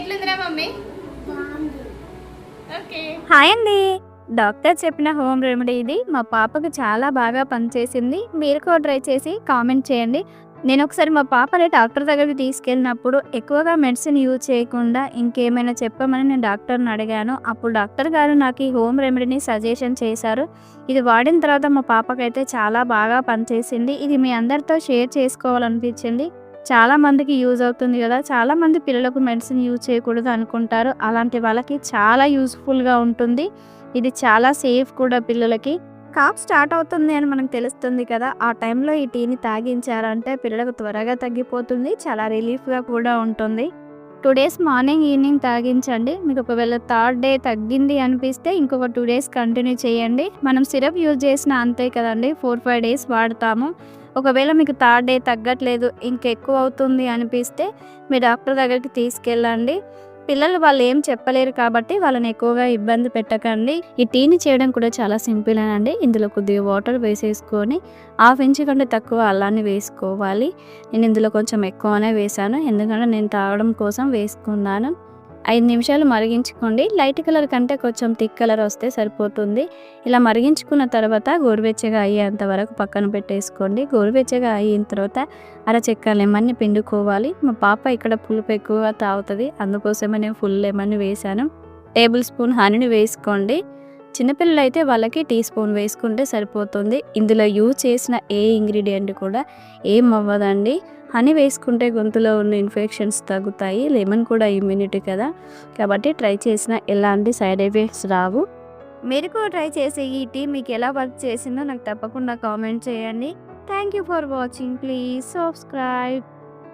ఎట్లుందిరా mummy? Hi అండి. Doctor చెప్పిన home remedy ఇది. మా పాపకు చాలా బాగా పనిచేసింది. మీరు కూడా ట్రై చేసి కామెంట్ చేయండి. నేను ఒకసారి మా పాపని డాక్టర్ దగ్గరికి తీసుకెళ్ళినప్పుడు ఎక్కువగా మెడిసిన్ యూజ్ చేయకుండా ఇంకేమైనా చెప్పమని నేను డాక్టర్ని అడిగాను. అప్పుడు డాక్టర్ గారు నాకు ఈ హోమ్ రెమెడీని సజెషన్ చేశారు. ఇది వాడిన తర్వాత మా పాపకైతే చాలా బాగా పనిచేసింది. ఇది మీ అందరితో షేర్ చేసుకోవాలనిపించింది. చాలా మందికి యూజ్ అవుతుంది కదా. చాలా మంది పిల్లలకు మెడిసిన్ యూజ్ చేయకూడదు అనుకుంటారు. అలాంటి వాళ్ళకి చాలా యూస్ఫుల్గా ఉంటుంది. ఇది చాలా సేఫ్ కూడా పిల్లలకి. కాప్ స్టార్ట్ అవుతుంది అని మనకు తెలుస్తుంది కదా. ఆ టైంలో ఈ టీని తాగించారంటే పిల్లలకు త్వరగా తగ్గిపోతుంది. చాలా రిలీఫ్గా కూడా ఉంటుంది. టూ డేస్ మార్నింగ్ ఈవినింగ్ తాగించండి. మీకు ఒకవేళ థర్డ్ డే తగ్గింది అనిపిస్తే ఇంకొక టూ డేస్ కంటిన్యూ చేయండి. మనం సిరప్ యూజ్ చేసిన అంతే కదండి. ఫోర్ ఫైవ్ డేస్ వాడతాము. ఒకవేళ మీకు థర్డ్ డే తగ్గట్లేదు ఇంకెక్కువ అవుతుంది అనిపిస్తే మీ డాక్టర్ దగ్గరికి తీసుకెళ్ళండి. పిల్లలు వాళ్ళు ఏం చెప్పలేరు కాబట్టి వాళ్ళని ఎక్కువగా ఇబ్బంది పెట్టకండి. ఈ టీని చేయడం కూడా చాలా సింపుల్ అండి ఇందులో కొద్దిగా వాటర్ వేసేసుకొని హాఫ్ ఇంచ్ కంటే తక్కువ అల్లాన్ని వేసుకోవాలి. నేను ఇందులో కొంచెం ఎక్కువనే వేసాను ఎందుకంటే నేను తాగడం కోసం వేసుకున్నాను. ఐదు నిమిషాలు మరిగించుకోండి. లైట్ కలర్ కంటే కొంచెం థిక్ కలర్ వస్తే సరిపోతుంది. ఇలా మరిగించుకున్న తర్వాత గోరువెచ్చగా అయ్యేంత వరకు పక్కన పెట్టేసుకోండి. గోరువెచ్చగా అయిన తర్వాత అర చెక్క లెమన్ని పిండుకోవాలి. మా పాప ఇక్కడ పులుపు ఎక్కువగా తాగుతుంది. అందుకోసమే నేను ఫుల్ లెమన్ వేసాను టేబుల్ స్పూన్ హనీని వేసుకోండి. చిన్నపిల్లలు అయితే వాళ్ళకి టీ స్పూన్ వేసుకుంటే సరిపోతుంది. ఇందులో యూజ్ చేసిన ఏ ఇంగ్రీడియంట్ కూడా ఏం అవ్వదండి. హనీ వేసుకుంటే గొంతులో ఉన్న ఇన్ఫెక్షన్స్ తగ్గుతాయి లెమన్ కూడా ఇమ్యూనిటీ కదా. కాబట్టి ట్రై చేసిన ఎలాంటి సైడ్ ఎఫెక్ట్స్ రావు. మీరు కూడా ట్రై చేసే ఈ టీ మీకు ఎలా వర్క్ చేసిందో నాకు తప్పకుండా కామెంట్ చేయండి. Thank you for watching. Please subscribe.